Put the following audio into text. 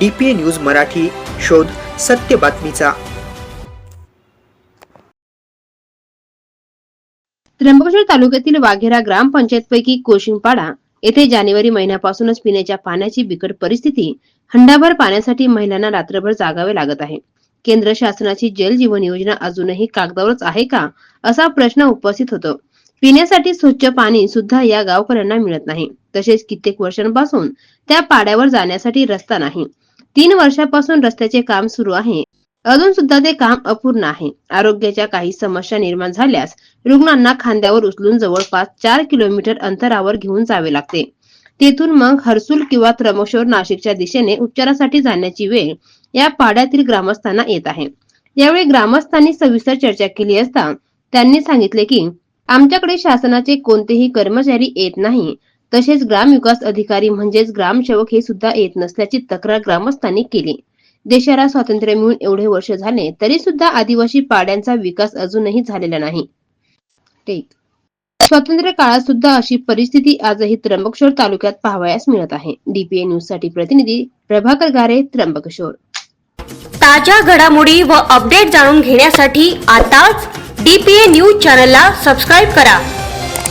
DPA news Marathi शोध सत्य बातमीचा. त्र्यंबकेश्वर तालुक्यातील वाघेरा ग्रामपंचायतपैकी कोशिंगपाडा येथे जानेवारी महिन्यापासूनच पिण्याच्या पाण्याची बिकट परिस्थिती हंडाभर पाण्यासाठी महिलांना रात्रभर जागावे लागत आहे. केंद्र शासनाची जल जीवन योजना अजूनही कागदावरच आहे का असा प्रश्न उपस्थित होतो. पिण्यासाठी स्वच्छ पाणी सुद्धा या गावकऱ्यांना मिळत नाही. तसेच कित्येक वर्षांपासून त्या पाड्यावर जाण्यासाठी रस्ता नाही. तीन वर्षापासून रस्त्याचे काम सुरू आहे. अजून सुद्धा ते काम अपूर्ण आहे. आरोग्याच्या काही समस्या निर्माण झाल्यास रुग्णांना खांद्यावर उचलून जवळपास चार किलोमीटर अंतरावर घेऊन जावे लागते. तेथून मग हर्सुल किंवा त्रमशोर नाशिकच्या दिशेने उपचारासाठी जाण्याची वेळ या पाड्यातील ग्रामस्थांना येत आहे. यावेळी ग्रामस्थांनी सविस्तर चर्चा केली असता त्यांनी सांगितले की आमच्याकडे शासनाचे कोणतेही कर्मचारी येत नाही. तसेच ग्रामविकास अधिकारी म्हणजेच ग्रामसेवक हे सुद्धा येत नसल्याची तक्रार ग्रामस्थांनी केली. देशाला स्वातंत्र्य मिळून एवढे वर्ष झाले तरी सुद्धा आदिवासी पाड्यांचा विकास अजूनही झालेला नाही. स्वातंत्र्य काळात सुद्धा अशी परिस्थिती आजही त्र्यंबकेश्वर तालुक्यात पाहावयास मिळत आहे. डीपीए न्यूजसाठी प्रतिनिधी प्रभाकर गारे त्र्यंबकेश्वर. ताज्या घडामोडी व अपडेट जाणून घेण्यासाठी आताच डीपीए न्यूज चॅनलला सबस्क्राईब करा.